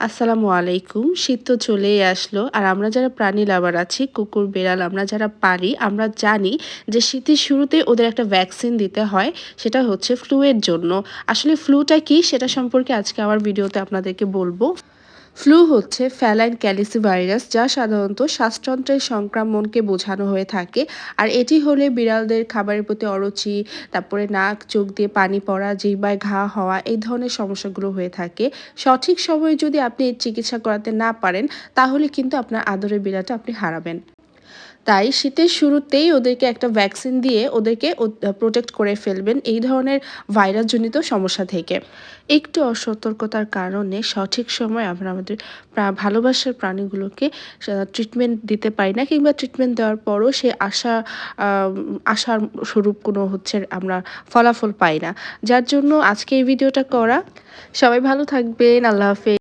আসসালামু আলাইকুম। শীত তো চলেই আসলো। আর আমরা যারা প্রাণী লাভার আছি, কুকুর, বেড়াল, আমরা যারা পারি, আমরা জানি যে শীতের শুরুতে ওদের একটা ভ্যাকসিন দিতে হয়, সেটা হচ্ছে ফ্লুয়ের জন্য। আসলে ফ্লুটা কি, সেটা সম্পর্কে আজকে আমার ভিডিওতে আপনাদেরকে বলব। ফ্লু হচ্ছে ফ্যালাইন ক্যালিসি ভাইরাস, যা সাধারণত শ্বাসতন্ত্রের সংক্রমণকে বোঝানো হয়ে থাকে। আর এটি হলে বিড়ালদের খাবারের প্রতি অরুচি, তারপরে নাক, চোখ দিয়ে পানি পড়া, জিহ্বায় ঘা হওয়া, এই ধরনের সমস্যাগুলো হয়ে থাকে। সঠিক সময়ে যদি আপনি চিকিৎসা করাতে না পারেন, তাহলে কিন্তু আপনার আদরের বিড়ালটা আপনি হারাবেন। তাই শীতের শুরুতেই ওদেরকে একটা ভ্যাকসিন দিয়ে ওদেরকে প্রোটেক্ট করে ফেলবেন এই ধরনের ভাইরাসজনিত সমস্যা থেকে। একটু অসতর্কতার কারণে সঠিক সময় আমরা আমাদের ভালোবাসার প্রাণীগুলোকে ট্রিটমেন্ট দিতে পারি না কিংবা ট্রিটমেন্ট দেওয়ার পরও সে আশা আশার স্বরূপ কোনো হচ্ছে আমরা ফলাফল পাই না। যার জন্য আজকে এই ভিডিওটা করা। সবাই ভালো থাকবেন, আল্লাহ হাফেজ।